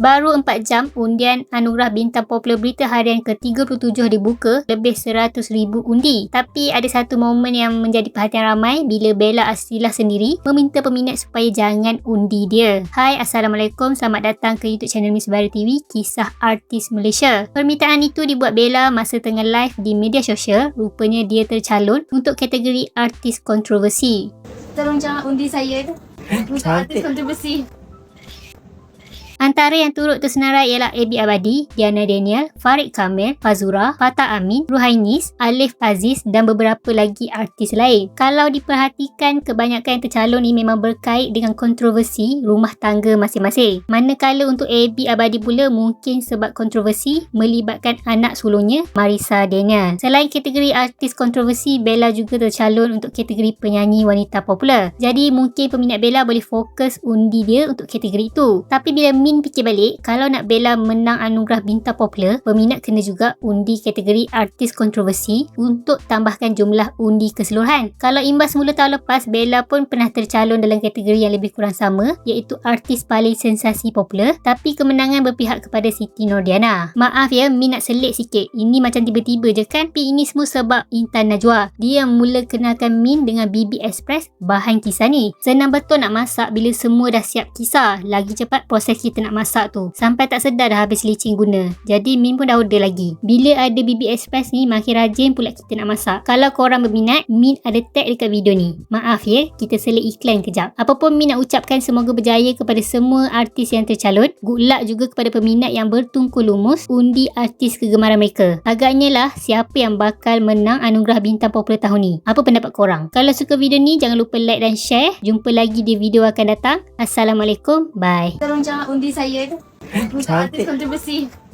Baru 4 jam, undian Anugerah Bintang Popular Berita Harian ke-37 dibuka, lebih 100,000 undi. Tapi ada satu momen yang menjadi perhatian ramai bila Bella Aslilah sendiri meminta peminat supaya jangan undi dia. Hai, Assalamualaikum. Selamat datang ke YouTube channel Miss Baru TV, Kisah Artis Malaysia. Permintaan itu dibuat Bella masa tengah live di media sosial. Rupanya dia tercalon untuk kategori artis kontroversi. Tolong jangan undi saya untuk artis kontroversi. Antara yang turut tersenarai ialah Abi Abadi, Diana Daniel, Farid Kamil, Fazura, Fatah Amin, Ruhainis, Alif Aziz dan beberapa lagi artis lain. Kalau diperhatikan, kebanyakan yang tercalon ni memang berkait dengan kontroversi rumah tangga masing-masing. Manakala untuk Abi Abadi pula mungkin sebab kontroversi melibatkan anak sulungnya, Marisa Daniel. Selain kategori artis kontroversi, Bella juga tercalon untuk kategori penyanyi wanita popular. Jadi mungkin peminat Bella boleh fokus undi dia untuk kategori itu. Tapi bila Min fikir balik, kalau nak Bella menang anugerah bintang popular, peminat kena juga undi kategori artis kontroversi untuk tambahkan jumlah undi keseluruhan. Kalau imbas semula tahun lepas, Bella pun pernah tercalon dalam kategori yang lebih kurang sama, iaitu artis paling sensasi popular, tapi kemenangan berpihak kepada Siti Nordiana. Maaf ya, Min nak selit sikit. Ini macam tiba-tiba je kan? Tapi ini semua sebab Intan Najwa. Dia mula kenalkan Min dengan BB Express bahan kisah ni. Senang betul nak masak bila semua dah siap kisah. Lagi cepat proses kita nak masak tu. Sampai tak sedar dah habis licin guna. Jadi Min pun dah order lagi. Bila ada BB Express ni, makin rajin pula kita nak masak. Kalau korang berminat, Min ada tag dekat video ni. Maaf ya, kita selit iklan kejap. Apa pun Min nak ucapkan semoga berjaya kepada semua artis yang tercalon. Good luck juga kepada peminat yang bertungku lumus undi artis kegemaran mereka. Agaknya lah siapa yang bakal menang anugerah bintang popular tahun ni. Apa pendapat korang? Kalau suka video ni, jangan lupa like dan share. Jumpa lagi di video akan datang. Assalamualaikum. Bye. Tolong jangan undi saya untuk Cantik. kontroversi.